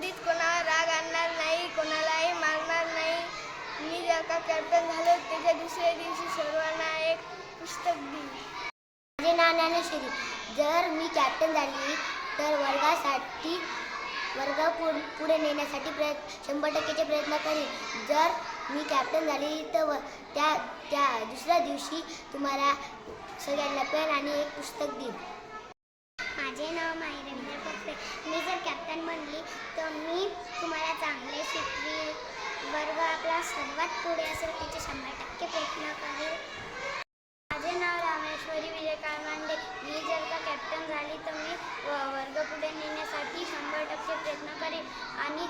कधीच कोणाला राग आणणार नाही कोणालाही मारणार नाही. मी जर का कॅप्टन झालो त्याच्या दुसऱ्या दिवशी सर्वांना एक पुस्तक दिली माझे नाव ज्ञानेश्वरी. जर मी कॅप्टन झाली तर वर्गासाठी वर्ग पुढे नेण्यासाठी प्रयत्न शंभर टक्केचे प्रयत्न करेन. जर मी कॅप्टन झाली तर व त्या त्या दुसऱ्या दिवशी तुम्हाला सगळ्यांना पेन आणि एक पुस्तक देईन. माझे नाव माहिती कॅप्टन बनली तर मी तुम्हाला चांगले शिकवी. वर्ग आपला सर्वात पुढे असेल त्याचे शंभर टक्के प्रयत्न करेल माझे नाव रामेश्वरी विजय काळमांडे मी जर का कॅप्टन झाली तर मी व- वर्ग पुढे नेण्यासाठी शंभर टक्के प्रयत्न करेन. आणि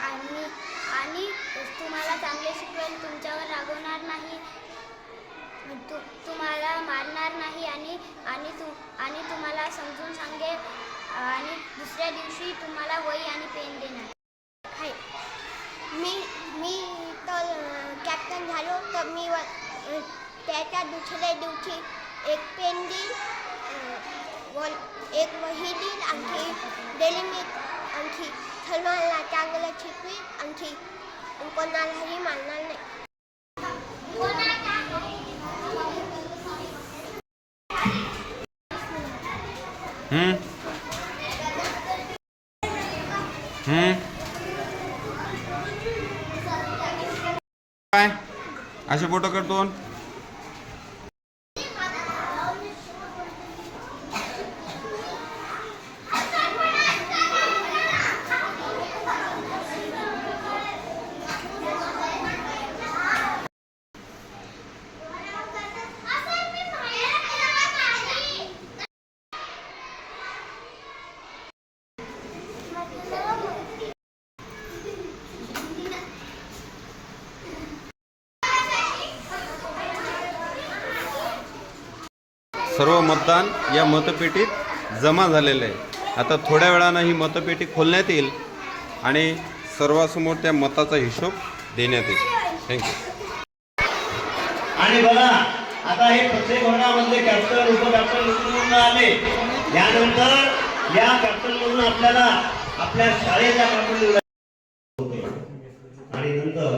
आणि आणि तुम्हाला चांगले शिकवेल तुमच्यावर रागवणार नाही. तु तुम्हाला मारणार नाही. आणि आणि तु आणि तुम्हाला समजून सांगेल आणि दुसऱ्या दिवशी तुम्हाला वही आणि पेन देणार. आहे मी मी तर कॅप्टन झालो तर मी व त्याच्या दुसऱ्या दिवशी एक पेन देईल व एक वही देईल आणखी डेली मी आणखी सर्वांना चांगलं शिकवी आणखी कोणालाही मानणार नाही. Hmm? काय? असे फोटो करतो. सर्व मतदान या मतपेटीत जमा झालेलं आहे. आता थोड्या वेळानं ही मतपेटी खोलण्यात येईल आणि सर्वासमोर त्या मताचा हिशोब देण्यात येईल. थँक्यू आणि बघा आता हे प्रत्येक वर्गामधले कॅप्टन उपकॅप्टन म्हणून आले. यानंतर या कॅप्टन म्हणून आपल्याला आपल्या शाळेच्या कॅप्टन होते. आणि नंतर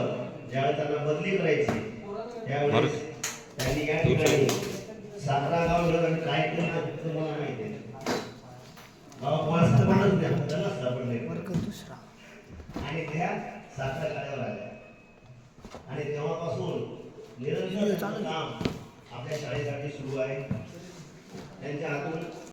ज्यावेळेस त्यांना बदली करायची त्यावेळेस त्यांनी या ठिकाणी सातारा गाव आणि काय केलं मला माहिती आहे. बाबा तुम्हाला सरपंच द्या त्यांना सापडले आणि त्या सातारा गाड्यावर आल्या. आणि तेव्हापासून निरंतर काम आपल्या शाळेसाठी सुरू आहे. त्यांच्या हातून